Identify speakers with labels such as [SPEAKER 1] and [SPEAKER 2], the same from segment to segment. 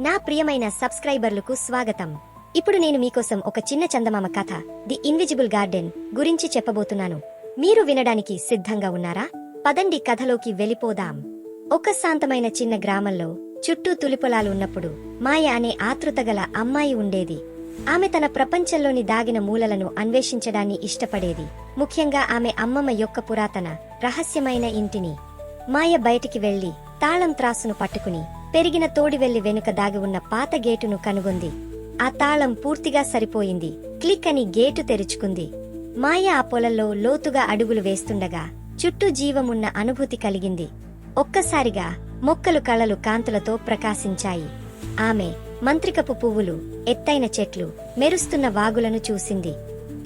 [SPEAKER 1] నా ప్రియమైన సబ్స్క్రైబర్లకు స్వాగతం. ఇప్పుడు నేను మీకోసం ఒక చిన్న చందమామ కథ ది ఇన్విజిబుల్ గార్డెన్ గురించి చెప్పబోతున్నాను. మీరు వినడానికి సిద్ధంగా ఉన్నారా? పదండి కథలోకి వెళ్ళిపోదాం. ఒక శాంతమైన చిన్న గ్రామంలో చుట్టూ తులిపొలాలు ఉన్నప్పుడు మాయ అనే ఆతృతగల అమ్మాయి ఉండేది. ఆమె తన ప్రపంచంలోని దాగిన మూలలను అన్వేషించడాన్ని ఇష్టపడేది. ముఖ్యంగా ఆమె అమ్మమ్మ యొక్క పురాతన రహస్యమైన ఇంటిని. మాయ బయటికి వెళ్ళి తాళం త్రాసును పట్టుకుని పెరిగిన తోడివెల్లి వెనుక దాగి ఉన్న పాత గేటును కనుగొంది. ఆ తాళం పూర్తిగా సరిపోయింది. క్లిక్ అని గేటు తెరుచుకుంది. మాయ ఆ పొలంలో లోతుగా అడుగులు వేస్తుండగా చుట్టూ జీవమున్న అనుభూతి కలిగింది. ఒక్కసారిగా మొక్కలు కళలు కాంతులతో ప్రకాశించాయి. ఆమె మంత్రికపు పువ్వులు ఎత్తైన చెట్లు మెరుస్తున్న వాగులను చూసింది.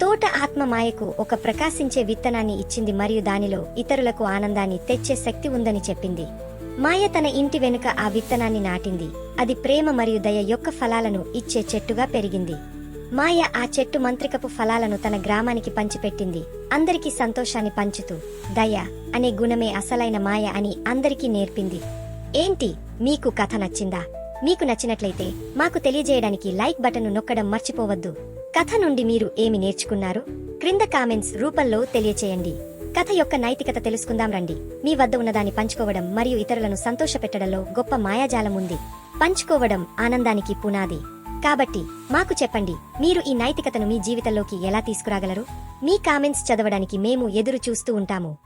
[SPEAKER 1] తోట ఆత్మ మాయకు ఒక ప్రకాశించే విత్తనాన్ని ఇచ్చింది మరియు దానిలో ఇతరులకు ఆనందాన్ని తెచ్చే శక్తి ఉందని చెప్పింది. మాయ తన ఇంటి వెనుక ఆ విత్తనాన్ని నాటింది. అది ప్రేమ మరియు దయ యొక్క ఫలాలను ఇచ్చే చెట్టుగా పెరిగింది. మాయ ఆ చెట్టు మంత్రికపు ఫలాలను తన గ్రామానికి పంచిపెట్టింది. అందరికీ సంతోషాన్ని పంచుతూ దయ అనే గుణమే అసలైన మాయ అని అందరికీ నేర్పింది. ఏంటి? మీకు కథ నచ్చిందా? మీకు నచ్చినట్లయితే మాకు తెలియజేయడానికి లైక్ బటన్ నొక్కడం మర్చిపోవద్దు. కథ నుండి మీరు ఏమి నేర్చుకున్నారు? క్రింద కామెంట్స్ రూపంలో తెలియచేయండి. కథ యొక్క నైతికత తెలుసుకుందాం రండి. మీ వద్ద ఉన్నదాన్ని పంచుకోవడం మరియు ఇతరులను సంతోషపెట్టడంలో గొప్ప మాయాజాలం ఉంది. పంచుకోవడం ఆనందానికి పునాది. కాబట్టి మాకు చెప్పండి మీరు ఈ నైతికతను మీ జీవితంలోకి ఎలా తీసుకురాగలరు? మీ కామెంట్స్ చదవడానికి మేము ఎదురు చూస్తూ ఉంటాము.